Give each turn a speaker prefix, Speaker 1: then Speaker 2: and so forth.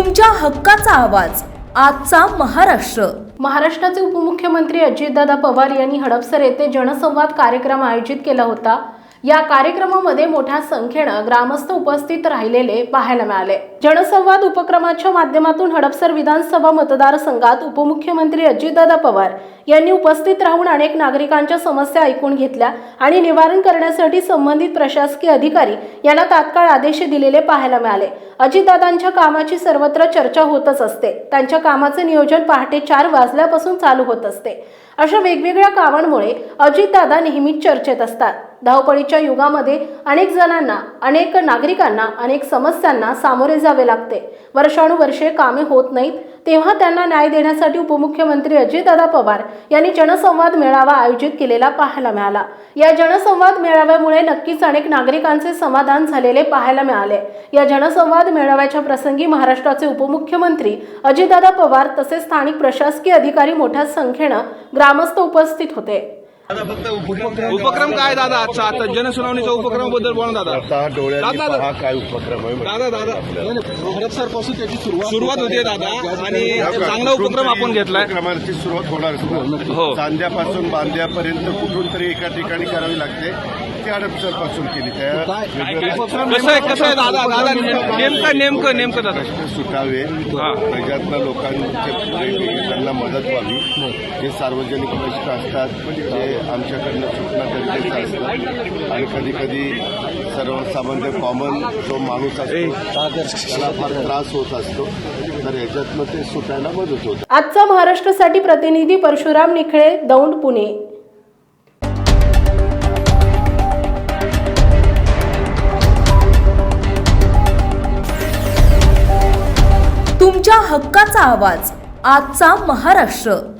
Speaker 1: तुमच्या हक्काचा आवाज. आजचा महाराष्ट्र.
Speaker 2: महाराष्ट्राचे उपमुख्यमंत्री अजितदादा पवार यांनी हडपसर येथे जनसंवाद कार्यक्रम आयोजित केला होता. या कार्यक्रमामध्ये मोठ्या संख्येनं ग्रामस्थ उपस्थित राहिलेले पाहायला मिळाले. जनसंवाद उपक्रमाच्या माध्यमातून हडपसर विधानसभा मतदारसंघात उपमुख्यमंत्री अजितदादा पवार यांनी उपस्थित राहून अनेक नागरिकांच्या समस्या ऐकून घेतल्या आणि निवारण करण्यासाठी संबंधित प्रशासकीय अधिकारी यांना तात्काळ आदेश दिलेले पाहायला मिळाले. अजितदादांच्या कामाची सर्वत्र चर्चा होतच असते. त्यांच्या कामाचे नियोजन पहाटे चार वाजल्यापासून चालू होत असते. अशा वेगवेगळ्या कामांमुळे अजितदादा नेहमीच चर्चेत असतात. धावपळीच्या युगामध्ये अनेक जणांना अनेक नागरिकांना अनेक समस्यांना सामोरे जावे लागते. वर्षानुवर्षे कामे होत नाहीत. तेव्हा त्यांना न्याय देण्यासाठी उपमुख्यमंत्री अजितदादा पवार यांनी जनसंवाद मेळावा आयोजित केलेला पाहायला मिळाला. या जनसंवाद मेळाव्यामुळे नक्कीच अनेक नागरिकांचे समाधान झालेले पाहायला मिळाले. या जनसंवाद मेळाव्याच्या प्रसंगी महाराष्ट्राचे उपमुख्यमंत्री अजितदादा पवार तसेच स्थानिक प्रशासकीय अधिकारी मोठ्या संख्येनं ग्रामस्थ उपस्थित होते.
Speaker 3: उपक्रम काय? दादा? आजचा आता जनसुनावणीच्या उपक्रमाबद्दल बोला दादा. दादा,
Speaker 4: काय उपक्रम आहे
Speaker 3: दादा दादा. हडपसरपासून त्याची सुरुवात सुरुवात होते दादा आणि चांगला उपक्रम आपण घेतलाय.
Speaker 4: उपक्रमाची सुरुवात होणार
Speaker 3: हो.
Speaker 4: चांद्यापासून बांद्यापर्यंत कुठून तरी एका ठिकाणी करावी लागते. ती हडपसरपासून केली. त्या
Speaker 3: कसं आहे कसं आहे दादा? दादा नेमकं नेमकं नेमकं दादा.
Speaker 4: सुटावे.
Speaker 3: हा.
Speaker 4: त्याच्यातनं लोकांचे वेगवेगळे त्यांना मदत व्हावी. जे सार्वजनिक कष्ट असतात ते आमच्याकडनं सुटणं गरजेचं असतं. आणि कधी कधी सर्वसामान्य कॉमन जो माणूस असतो त्याला फार त्रास होत असतो. तर याच्यातनं ते सुटायला मदत होते.
Speaker 2: आजचा महाराष्ट्रासाठी प्रतिनिधी परशुराम निखळे दौंड पुणे.
Speaker 1: तुमच्या हक्काचा आवाज आजचा महाराष्ट्र.